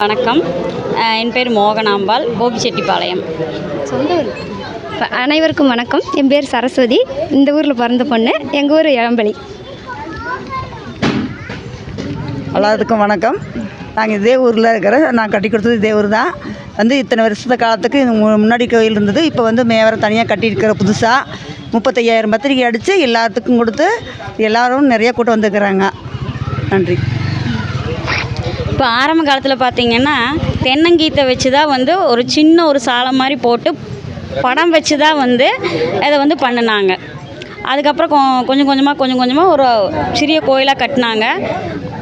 வணக்கம். என் பேர் மோகனாம்பாள் கோபிச்செட்டிப்பாளையம். சொந்த ஊர்? அனைவருக்கும் வணக்கம். என் பேர் சரஸ்வதி. இந்த ஊரில் பிறந்த பொண்ணு. எங்கள் ஊர் இளம்பலி எல்லாத்துக்கும் வணக்கம். நாங்கள் இதே ஊரில் இருக்கிற நான் கட்டி கொடுத்தது இதே ஊர் தான் வந்து இத்தனை வருஷத்து காலத்துக்கு முன்னாடி கோயில் இருந்தது. இப்போ வந்து மேவரம் தனியாக கட்டியிருக்கிற புதுசாக முப்பத்தையாயிரம் பத்திரிக்கை அடித்து எல்லாத்துக்கும் கொடுத்து எல்லாரும் நிறைய கூட்டம் வந்துருக்குறாங்க. நன்றி. இப்போ ஆரம்ப காலத்தில் பார்த்தீங்கன்னா தென்னங்கீத்தை வச்சு தான் வந்து ஒரு சின்ன ஒரு சாலை மாதிரி போட்டு படம் வச்சு தான் வந்து அதை வந்து பண்ணினாங்க. அதுக்கப்புறம் கொ- கொஞ்சம் கொஞ்சமாக கொஞ்சம் கொஞ்சமாக ஒரு சிறிய கோயிலாக கட்டினாங்க.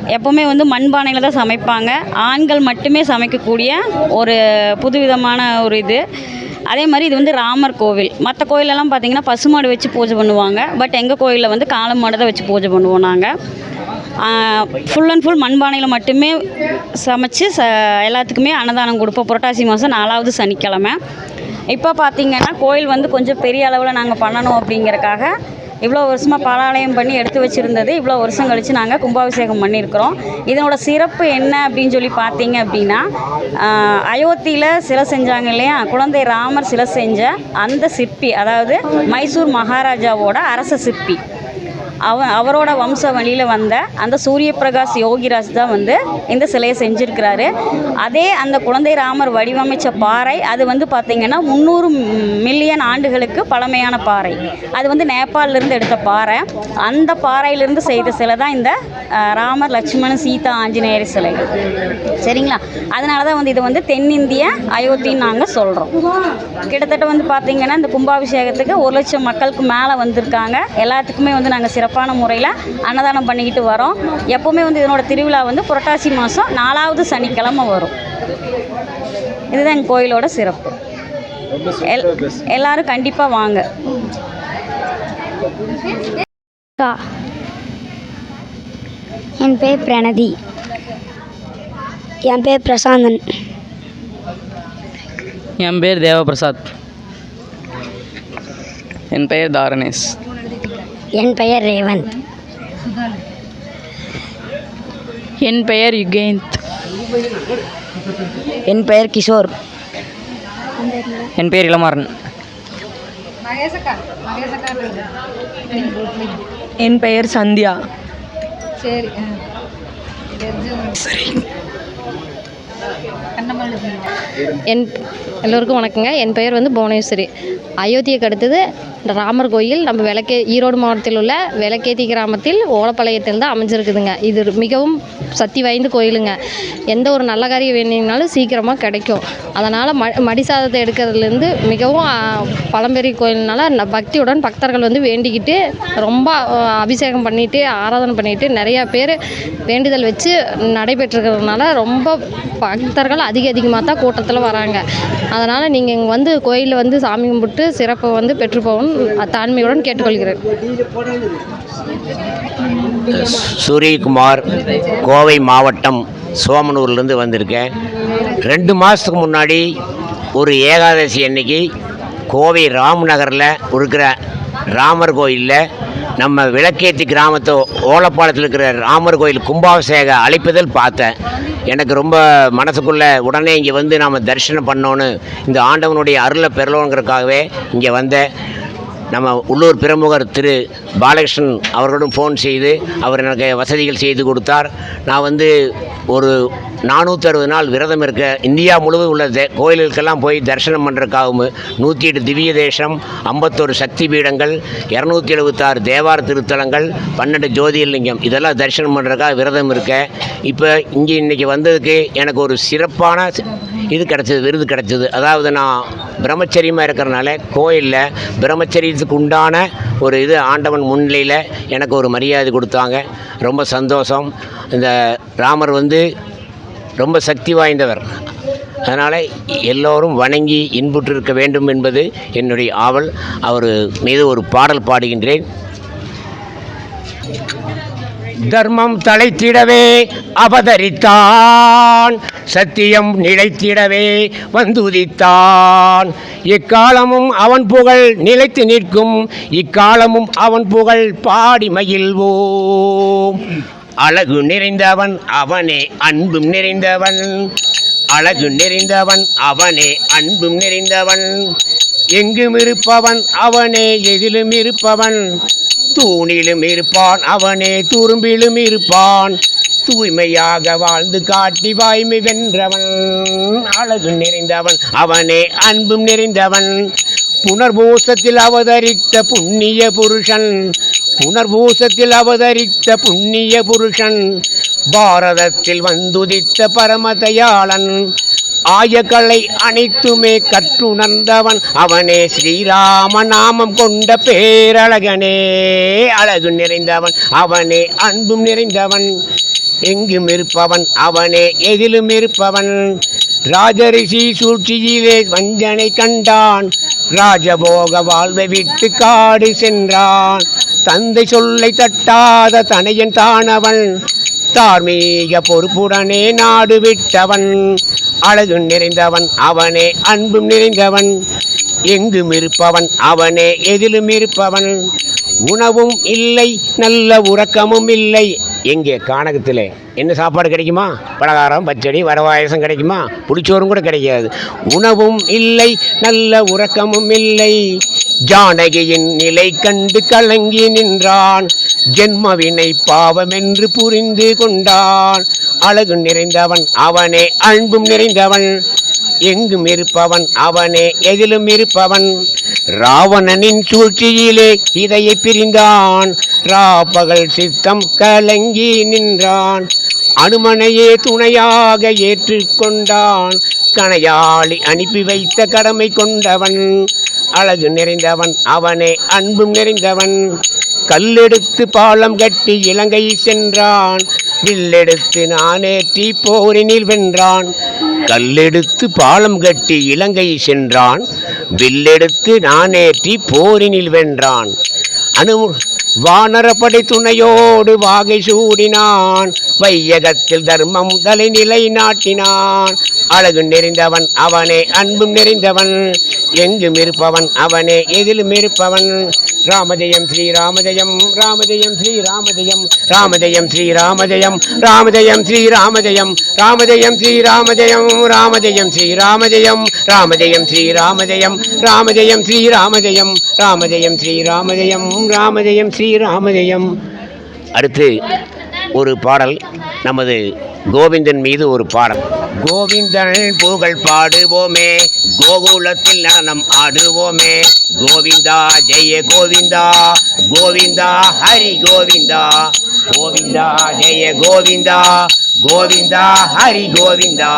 எப்போவுமே வந்து மண்பானையில் தான் சமைப்பாங்க. ஆண்கள் மட்டுமே சமைக்கக்கூடிய ஒரு புதுவிதமான ஒரு இது. அதே மாதிரி இது வந்து ராமர் கோவில். மற்ற கோயிலெல்லாம் பார்த்தீங்கன்னா பசுமாடு வச்சு பூஜை பண்ணுவாங்க. பட் எங்கள் கோயிலில் வந்து காளை மாடு தான் வச்சு பூஜை பண்ணுவோம் நாங்கள் ஃபுல் அண்ட் ஃபுல் மண்பானையில் மட்டுமே சமைச்சு ச எல்லாத்துக்குமே அன்னதானம் கொடுப்போம். புரட்டாசி மாதம் நாலாவது சனிக்கிழமை. இப்போ பார்த்திங்கன்னா கோயில் வந்து கொஞ்சம் பெரிய அளவில் நாங்கள் பண்ணணும் அப்படிங்கிறக்காக இவ்வளோ வருஷமாக பாலாலயம் பண்ணி எடுத்து வச்சுருந்தது. இவ்வளோ வருஷம் கழித்து நாங்கள் கும்பாபிஷேகம் பண்ணியிருக்கிறோம். இதனோட சிறப்பு என்ன அப்படின்னு சொல்லி பார்த்தீங்க அப்படின்னா அயோத்தியில் சிலை செஞ்சாங்க இல்லையா? குழந்தை ராமர் சிலை செஞ்ச அந்த சிற்பி அதாவது மைசூர் மகாராஜாவோட அரச சிற்பி. அவ அவரோட வம்ச வழியில் வந்த அந்த சூரிய பிரகாஷ் யோகிராஜ் தான் வந்து இந்த சிலையை செஞ்சுருக்கிறாரு. அதே அந்த குழந்தை ராமர் வடிவமைச்ச பாறை அது வந்து பார்த்திங்கன்னா முந்நூறு மில்லியன் ஆண்டுகளுக்கு பழமையான பாறை. அது வந்து நேபாளிலிருந்து எடுத்த பாறை. அந்த பாறையிலிருந்து செய்த சிலை தான் இந்த ராமர் லட்சுமணன் சீதா ஆஞ்சநேயர் சிலை. சரிங்களா? அதனால தான் வந்து இது வந்து தென்னிந்திய அயோத்தின்னு நாங்கள் சொல்கிறோம் கிட்டத்தட்ட வந்து பார்த்திங்கன்னா இந்த கும்பாபிஷேகத்துக்கு ஒரு லட்சம் மக்களுக்கு மேலே வந்திருக்காங்க. எல்லாத்துக்குமே வந்து நாங்கள் சிறப்பான முறையில் அன்னதானம் பண்ணிக்கிட்டு வரோம். எப்போவுமே வந்து இதனோட திருவிழா வந்து புரட்டாசி மாதம் நாலாவது சனிக்கிழமை வரும். இதுதான் எங்கள் கோயிலோட சிறப்பு. எல் எல்லாரும் கண்டிப்பாக வாங்க. என் பேர் பிரணதி. என் பேர் பிரசாந்தன். என் பேர் தேவபிரசாத். என் பெயர் தாரணேஷ். என் பெயர் ரேவந்த். என் பெயர் யுகேந்த். என் பெயர் கிஷோர். என் பெயர் இளமாறன். என் பெயர் சந்தியா. என் எல்லோருக்கும் வணக்கங்க. என் பெயர் வந்து புவனேஸ்வரி. அயோத்தியைக்கு அடுத்தது ராமர் கோயில் நம்ம விளக்கே ஈரோடு மாவட்டத்தில் உள்ள விளக்கேத்தி கிராமத்தில் ஓலப்பாளையத்தில் தான் அமைஞ்சிருக்குதுங்க. இது மிகவும் சக்தி வாய்ந்த கோயிலுங்க. எந்த ஒரு நல்ல காரியம் வேணும்னாலும் சீக்கிரமாக கிடைக்கும். அதனால் ம மடி சாதத்தை எடுக்கிறதுலேருந்து மிகவும் பழம்பெரிய கோயில்னால ந- பக்தியுடன் பக்தர்கள் வந்து வேண்டிக்கிட்டு ரொம்ப அபிஷேகம் பண்ணிட்டு ஆராதனை பண்ணிட்டு நிறையா பேர் வேண்டுதல் வச்சு நடைபெற்றிருக்கிறதுனால ரொம்ப பக்தர்கள் அதிக அதிகமாக தான் கூட்டத்தில் வராங்க. அதனால் நீங்கள் இங்கே வந்து கோயிலில் வந்து சாமி கும்பிட்டு சிறப்பை வந்து பெற்று போகணும். தாழ்மையுடன் கேட்டுக்கொள்கிறேன். சூரியகுமார் கோவை மாவட்டம் சோமனூர்லேருந்து வந்திருக்கேன். ரெண்டு மாதத்துக்கு முன்னாடி ஒரு ஏகாதசி அன்னைக்கு கோவை ராம்நகரில் இருக்கிற ராமர் கோயிலில் நம்ம விளக்கேத்தி கிராமத்து ஓலப்பாளத்தில் இருக்கிற ராமர் கோயில் கும்பாபிஷேக அழைப்புதல் பார்த்தேன். எனக்கு ரொம்ப மனசுக்குள்ளே உடனே இங்கே வந்து நாம் தரிசனம் பண்ணோன்னு இந்த ஆண்டவனுடைய அருளை பெறலோங்கிறதுக்காகவே இங்கே வந்தேன். நம்ம உள்ளூர் பிரமுகர் திரு பாலகிருஷ்ணன் அவர்களும் ஃபோன் செய்து அவர் எனக்கு வசதிகள் செய்து கொடுத்தார். நான் வந்து ஒரு நானூற்றி அறுபது நாள் விரதம் இருக்க இந்தியா முழுவதும் உள்ள தே கோயில்களுக்கெல்லாம் போய் தரிசனம் பண்ணுறதுக்காகவும் நூற்றி எட்டு திவ்ய தேசம் ஐம்பத்தோரு சக்தி பீடங்கள் இரநூத்தி எழுபத்தாறு தேவார திருத்தலங்கள் பன்னெண்டு ஜோதிர்லிங்கம் இதெல்லாம் தரிசனம் பண்ணுறதுக்காக விரதம் இருக்கேன் இப்போ இங்கே இன்றைக்கி வந்ததுக்கு எனக்கு ஒரு சிறப்பான இது கிடச்சிது விருது கிடச்சிது. அதாவது நான் பிரம்மச்சரியமாக இருக்கிறனால கோயிலில் பிரம்மச்சரியத்துக்கு உண்டான ஒரு இது ஆண்டவன் முன்னிலையில் எனக்கு ஒரு மரியாதை கொடுத்தாங்க. ரொம்ப சந்தோஷம். இந்த ராமர் வந்து ரொம்ப சக்தி வாய்ந்தவர். அதனால் எல்லோரும் வணங்கி இன்புற்றிருக்க வேண்டும் என்பது என்னுடைய ஆவல். அவர் மீது ஒரு பாடல் பாடுகின்றேன். தர்மம் தலைத்திடவே அவதரித்தான். சத்தியம் நிலைத்திடவே வந்துதித்தான். இக்காலமும் அவன் புகழ் நிலைத்து நிற்கும். இக்காலமும் அவன் புகழ் பாடி மகிழ்வோம். அழகு நிறைந்தவன் அவனே அன்பும் நிறைந்தவன். அழகு நிறைந்தவன் அவனே அன்பும் நிறைந்தவன். எங்கும் இருப்பவன் அவனே எதிலும் இருப்பவன். தூணிலும் இருப்பான் அவனே துரும்பிலும் இருப்பான். தூய்மையாக வாழ்ந்து காட்டி வாய்மை வென்றவன் அழகு நிறைந்தவன் அவனே அன்பும் நிறைந்தவன். புனர்பூசத்தில் அவதரித்த புண்ணிய புருஷன் புனர்பூசத்தில் அவதரித்த புண்ணிய புருஷன். பாரதத்தில் வந்துதித்த பரமதயாளன் ஆயகளை அனைத்துமே கற்றுணர்ந்தவன் அவனே ஸ்ரீராம நாமம் கொண்ட பேரழகனே. அழகு நிறைந்தவன் அவனே அன்பும் நிறைந்தவன் எங்கும் இருப்பவன் அவனே எதிலும் இருப்பவன். ராஜரிஷி சூழ்ச்சியிலே வஞ்சனை கண்டான் ராஜபோக வாழ்வை விட்டு காடு சென்றான். தந்தை சொல்லை தட்டாத தனையன் தானவன் தார்மீக பொறுப்புடனே நாடு விட்டவன். அழகு நிறைந்தவன் அவனே அன்பும் நிறைந்தவன் எங்கும் இருப்பவன் அவனே எதிலும் இருப்பவன். உணவும் இல்லை நல்ல உறக்கமும் இல்லை. எங்கே? கானகத்தில். என்ன சாப்பாடு கிடைக்குமா? பலகாரம் பச்சடி வரவாயசம் கிடைக்குமா? புளிச்சோறும் கூட கிடைக்காது. உணவும் இல்லை நல்ல உறக்கமும் இல்லை. ஜானகியின் நிலை கண்டு கலங்கி நின்றான். ஜென்மவினை பாவம் என்று புரிந்து கொண்டான். அழகு நிறைந்தவன் அவனே அன்பும் நிறைந்தவன். எங்கும் இருப்பவன் அவனே எதிலும் இருப்பவன். ராவணனின் சூழ்ச்சியிலே இதையை பிரிந்தான். ராப்பகல் சித்தம் கலங்கி நின்றான். அனுமனையே துணையாக ஏற்றுக்கொண்டான் கணையாளி அனுப்பி வைத்த கடமை கொண்டவன். அழகு நிறைந்தவன் அவனே அன்பும் நிறைந்தவன். கல்லெடுத்து பாலம் கட்டி இலங்கை சென்றான். வில்லெடுத்து நானேற்றி போரினில் வென்றான். கல்லெடுத்து பாலம் கட்டி இலங்கை சென்றான். வில்லெடுத்து நானேற்றி போரினில் வென்றான். அணு வானரப்படை துணையோடு வாகை சூடினான் வையகத்தில் தர்மம் தலைநிலை நாட்டினான் அழகு நிறைந்தவன் அவனே அன்பும் நிறைந்தவன் எங்கும் இருப்பவன் அவனே எதிலும் இருப்பவன் ராமஜெயம் ஸ்ரீ ராமஜெயம் ராமஜெயம் ஸ்ரீ ராமஜெயம் ராமஜெயம் ஸ்ரீ ராமஜெயம் ராமஜெயம் ஸ்ரீ ராமஜெயம் ராமஜெயம் ஸ்ரீ ராமஜெயம் ராமஜெயம் ஸ்ரீ ராமஜெயம் ராமஜெயம் ஸ்ரீ ராமஜெயம் ராமஜெயம் ஸ்ரீ ராமஜெயம் ராமஜெயம் ஸ்ரீ ராமஜெயம் ராமஜெயம் ஸ்ரீ ராமஜெயம் அடுத்து ஒரு பாடல் நமது கோவிந்தன் மீது ஒரு பாடல். கோவிந்தன் புகழ் பாடுவோமே கோகுலத்தில் நடனம் ஆடுவோமே. கோவிந்தா ஜெய கோவிந்தா கோவிந்தா ஹரி கோவிந்தா. கோவிந்தா ஜெய கோவிந்தா கோவிந்தா ஹரி கோவிந்தா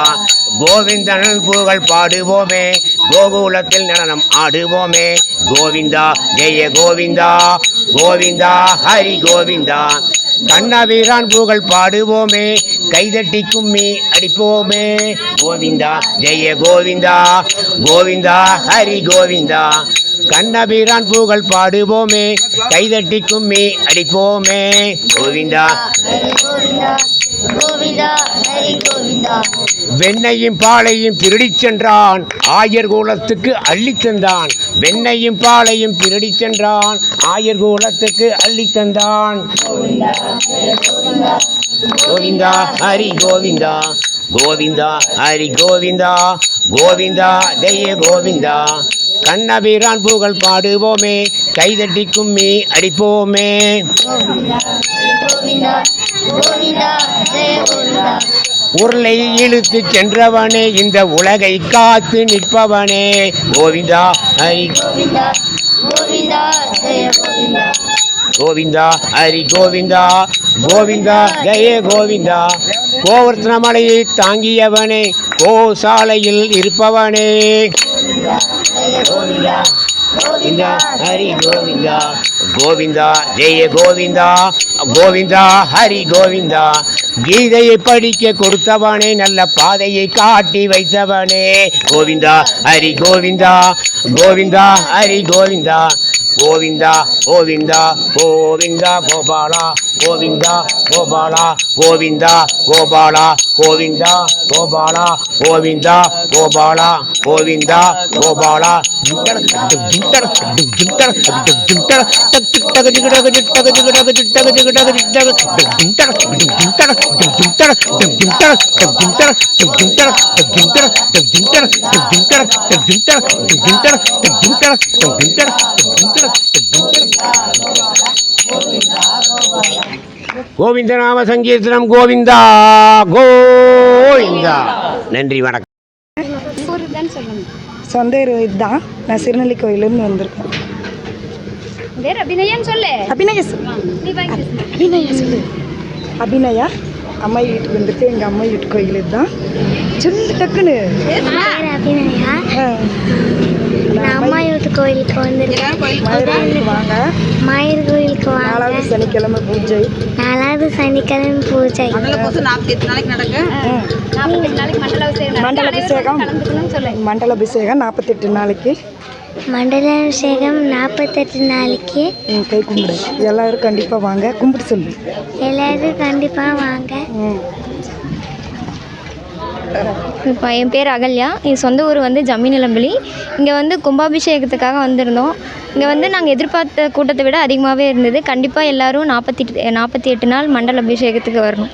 கோவிந்தன் புகழ் பாடுவோமே கோகுலத்தில் நடனம் ஆடுவோமே. கோவிந்தா ஜெய கோவிந்தா கோவிந்தா ஹரி கோவிந்தா. கண்ணவீரான் புகழ் பாடுவோமே கைதட்டி கும்மி அடிப்போமே. கோவிந்தா ஜெய கோவிந்தா கோவிந்தா ஹரி கோவிந்தா. கண்ணபீரான் புகழ் பாடுவோமே கைதட்டி கும்மி அடிப்போமே. கோவிந்தா. வெண்ணையும் பாலையும் திருடிச் சென்றான். ஆயர் குலத்துக்கு அள்ளித் தந்தான். வெண்ணையும் பாலையும் திருடிச் சென்றான். ஆயர் குலத்துக்கு அள்ளித் தந்தான். கோவிந்தா ஹரி கோவிந்தா. கோவிந்தா ஹரி கோவிந்தா. கோவிந்தா ஜெய கோவிந்தா. கண்ணபிரான் புகழ் பாடுவோமே. கைதட்டி கும்மி அடிப்போமே. உருளை இழுத்து சென்றவனே இந்த உலகை காத்து நிற்பவனே. கோவிந்தா ஹரி. கோவிந்தா ஹரி கோவிந்தா. கோவிந்தா ஜெய கோவிந்தா. கோவர்த்தன மலையை தாங்கியவனே கோசாலையில் இருப்பவனே. கோவிந்தா ஹரி கோவிந்தா. கோவிந்தா ஜெய கோவிந்தா கோவிந்தா ஹரி கோவிந்தா. கீதையை படிக்க கொடுத்தவனே நல்ல பாதையை காட்டி வைத்தவனே. கோவிந்தா ஹரி கோவிந்தா கோவிந்தா ஹரி கோவிந்தா. கோவிந்தா கோவிந்தா கோவிந்தா கோபாலா கோவிந்தா கோபாலா கோவிந்தா கோபாலா கோவிந்தா கோபாலா கோவிந்தா கோபாலா கோவிந்தா கோபாலா. கோவிந்த நாம சங்கீர்த்தனம் கோவிந்தா கோவிந்தா. நன்றி வணக்கம். சொந்த இதுதான். நான் சிறுநெல்லி கோயிலேருந்து வந்திருக்கேன். அபிநயன் சொல்லு. அபிநயா சொல்லு. அபிநயா சொல்லு. அபிநயா அம்மா வீட்டுக்கு வந்துட்டு எங்கள் அம்மா வீட்டு கோயில் இதுதான். சொல்லு டக்குன்னு. அபிநயா. நான் அம்மா வீட்டு கோயிலுக்கு வந்திருக்கேன். வாங்க. மாயர் கோயிலுக்கு வாங்க. நாலாவது சனிக்கிழமை பூஜை. நாலாவது சனிக்கிழமை பூஜை. நாற்பத்தெட்டு நாளைக்கு மண்டல அபிஷேகம் மண்டல அபிஷேகம். கலந்துக்கணும்னு சொல்லு மண்டல அபிஷேகம் நாற்பத்தெட்டு நாளைக்கு. மண்டலாபிஷேகம் நாற்பத்தெட்டு நாளைக்கு. ம், கை கும்பிடு. எல்லாரும் கண்டிப்பாக வாங்க. கும்பிட்டு சொல்லு. எல்லாரும் கண்டிப்பாக வாங்க. ம். இப்போ என் பேர் அகல்யா. என் சொந்த ஊர் வந்து ஜமீனிலம்பள்ளி இங்கே வந்து கும்பாபிஷேகத்துக்காக வந்திருந்தோம். இங்கே வந்து நாங்கள் எதிர்பார்த்த கூட்டத்தை விட அதிகமாகவே இருந்தது. கண்டிப்பாக எல்லாரும் நாற்பத்தி நாற்பத்தி எட்டு நாள் மண்டல அபிஷேகத்துக்கு வரணும்.